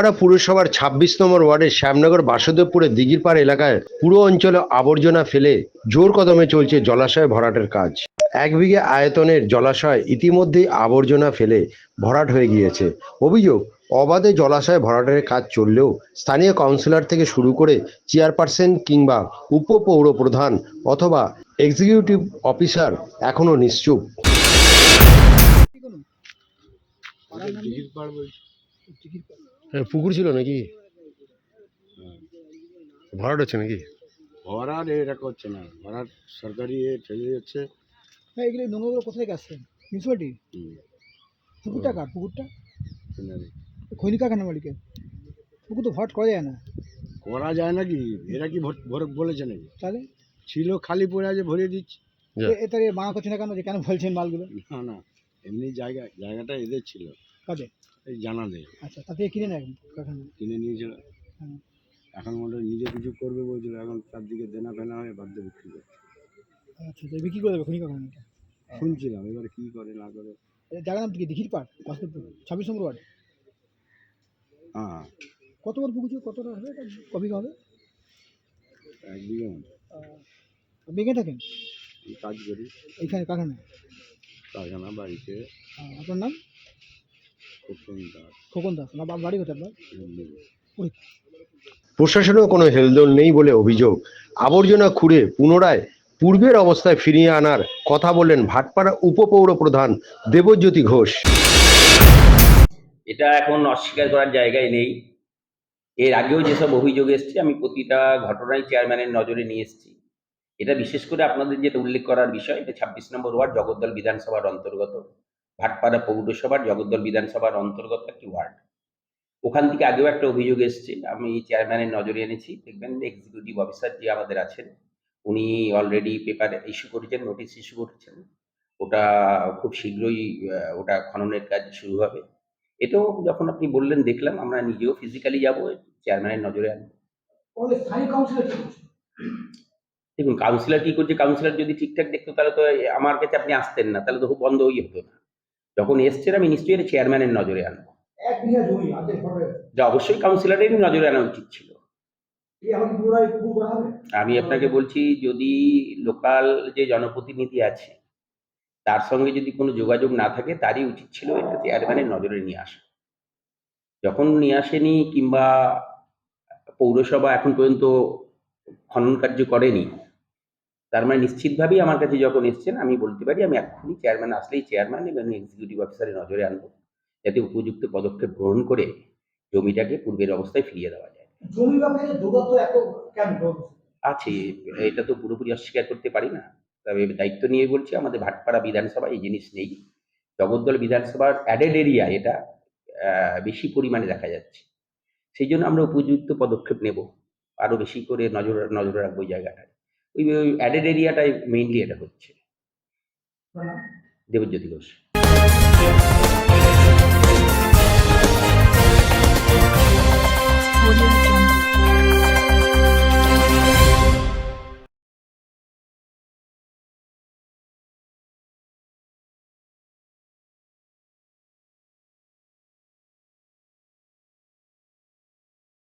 ভাটপাড়া পুরসভার ছাব্বিশ নম্বর ওয়ার্ডের শ্যামনগর বাসুদেবপুরের দিঘিরপাড় এলাকায় পুরো অঞ্চলে আবর্জনা ফেলে জোর কদমে চলছে জলাশয় ভরাটের কাজ। এক বিঘে আয়তনের জলাশয় ইতিমধ্যেই আবর্জনা ফেলে ভরাট হয়ে গিয়েছে। অভিযোগ অবাধে জলাশয় ভরাটের কাজ চললেও স্থানীয় কাউন্সিলর থেকে শুরু করে চেয়ারপারসন কিংবা উপপৌর প্রধান অথবা এক্সিকিউটিভ অফিসার এখনও নিশ্চুপ। দিঘির পাড় বলছি। হ্যাঁ, পুকুর ছিল নাকি? ভরাট হচ্ছে নাকি? ভরাট এটা করছে না। ভরাট সরকারি ফেলে যাচ্ছে হ্যাঁ এগুলো নোংরাগুলো কোথা থেকে আসছে? মিউনিসিপালিটি পুকুরটা কার? পুকুরটা? কিনারে। খৈনি কারখানা মালিকের। পুকুর তো ভট করা যায় না। করা যায় নাকি? এরা কি ভর- ভর- বলেছে নাকি? তাহলে? ছিল খালি পড়ে আছে ভরিয়ে দিচ্ছি। যা। এ- এ তাহলে মানা করছে না কেন? যে কেন ফেলছেন মালগুলো? না না। এমনি জায়গা জায়গাটা এদের ছিল। কাজে? এই জানা দেয় আচ্ছা তা থেকে কিনে নেয় কিনে নিয়েছিল হুম। এখন মনে হয় নিজে কিছু করবে বলছিল এখন তার দিকে দেনা ফেনা হয়ে বাধ্য বিক্রি করছে। আচ্ছা তো বিক্রি করে দেবে খৈনি কারখানাটা শুনছিলাম এবার কি করে না করে। জায়গার নাম কি? দিঘির পাড় বাসুদেবপুর ছাব্বিশ নম্বর ওয়ার্ড? হ্যাঁ। কত বড় পুকুর কতটা হবে কবি হবে? এক বিঘে বেগে থাকেন? কাজ করি। এইখানে কারখানায়? কারখানা বাড়িতে। আপনার নাম? খোকন দাস না বাড়ি কোথায় আপনার? প্রশাসনেও কোনো হেলদোল নেই বলে অভিযোগ। আবর্জনা খুঁড়ে পুনরায় পূর্বের অবস্থায় ফিরিয়ে আনার কথা বললেন ভাটপাড়া উপপৌর প্রধান দেবজ্যোতি ঘোষ। এটা এখন অস্বীকার করার জায়গায় নেই। এর আগেও যেসব অভিযোগ এসছে আমি প্রতিটা ঘটনাই চেয়ারম্যানের নজরে নিয়ে এসেছি। এটা বিশেষ করে আপনাদের যেটা উল্লেখ করার বিষয় এটা ছাব্বিশ নম্বর ওয়ার্ড জগদ্দল বিধানসভার অন্তর্গত। ভাটপাড়া পৌরসভার জগদ্দল বিধানসভার অন্তর্গত একটি ওয়ার্ড। ওখান থেকে আগেও একটা অভিযোগ এসছে আমি চেয়ারম্যানের নজরে এনেছি দেখবেন এক্সিকিউটিভ অফিসার যে আমাদের আছেন উনি অলরেডি পেপার ইস্যু করেছেন নোটিশ ইস্যু করেছেন। ওটা খুব শীঘ্রই ওটা খননের কাজ শুরু হবে। এটাও যখন আপনি বললেন দেখলাম আমরা নিজেও ফিজিক্যালি যাব চেয়ারম্যানের নজরে আনব। দেখুন কাউন্সিলর কি করছে? কাউন্সিলর যদি ঠিকঠাক দেখতো তাহলে তো আমার কাছে আপনি আসতেন না তাহলে তো খুব বন্ধ হয়ে হতো না। যখন এসছেন আমি নিশ্চয়ই এটা চেয়ারম্যানের নজরে আনব। যা অবশ্যই কাউন্সিলরেরই নজরে আনা উচিত ছিল। আমি আপনাকে বলছি যদি লোকাল যে জনপ্রতিনিধি আছে তার সঙ্গে যদি কোনো যোগাযোগ না থাকে তারই উচিত ছিল এটা চেয়ারম্যানের নজরে নিয়ে আসা। যখন নিয়ে আসেনি কিংবা পৌরসভা এখন পর্যন্ত খনন কার্য করেনি তার মানে নিশ্চিতভাবেই আমার কাছে যখন এসছেন আমি বলতে পারি আমি এক্ষুনি চেয়ারম্যান আসলেই চেয়ারম্যান এবং এক্সিকিউটিভ অফিসারের নজরে আনব। যাতে উপযুক্ত পদক্ষেপ গ্রহণ করে জমিটাকে পূর্বের অবস্থায় ফিরিয়ে দেওয়া যায়। জমি দৌড়াতো এত কেন আছে এটা তো পুরোপুরি অস্বীকার করতে পারি না। তবে দায়িত্ব নিয়ে বলছি আমাদের ভাটপাড়া বিধানসভা এই জিনিস নেই। জগদ্দল বিধানসভার অ্যাডেড এরিয়া এটা বেশি পরিমাণে দেখা যাচ্ছে। সেই জন্য আমরা উপযুক্ত পদক্ষেপ নেব। আরও বেশি করে নজর নজরে রাখব জায়গাটায়। ওই ওই অ্যাডেড এরিয়াটাই মেইনলি এটা হচ্ছে। দেবজ্যোতি ঘোষ। Audio